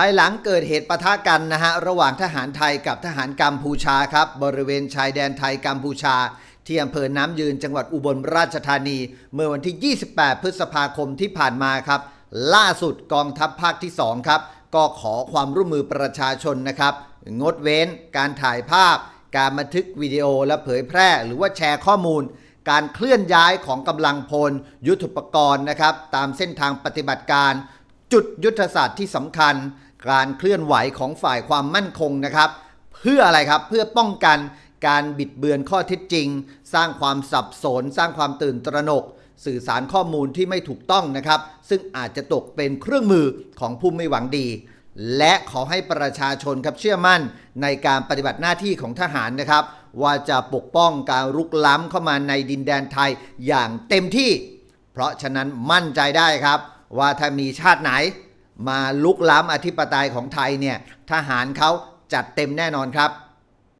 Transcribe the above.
ภายหลังเกิดเหตุปะทะกันนะฮะระหว่างทหารไทยกับทหารกัมพูชาครับบริเวณชายแดนไทยกัมพูชา ที่อำเภอน้ำยืนจังหวัดอุบลราชธานี เมื่อวันที่ 28 พฤษภาคมที่ผ่านมาครับ ล่าสุดกองทัพภาคที่ 2 ครับ ก็ขอความร่วมมือประชาชนนะครับ งดเว้น การถ่ายภาพ การบันทึกวิดีโอและเผยแพร่ หรือว่าแชร์ข้อมูล การเคลื่อนย้ายของกำลังพล ยุทธปกรณ์นะครับตามเส้นทางปฏิบัติการ จุดยุทธศาสตร์ที่สำคัญ การเคลื่อนไหวของฝ่ายความมั่นคงนะครับ เพื่ออะไรครับเพื่อป้องกันการบิดเบือนข้อเท็จจริง สร้างความสับสน สร้างความตื่นตระหนก สื่อสารข้อมูลที่ไม่ถูกต้องนะครับ ซึ่งอาจจะตกเป็นเครื่องมือของผู้ไม่หวังดี และขอให้ประชาชนครับเชื่อมั่นในการปฏิบัติหน้าที่ของทหารนะครับ ว่าจะปกป้องการรุกล้ำเข้ามาในดินแดนไทยอย่างเต็มที่ เพราะฉะนั้นมั่นใจได้ครับ ว่าถ้ามีชาติไหน มาลุกล้ำอธิปไตยของไทยเนี่ยทหารเขาจัดเต็มแน่นอนครับ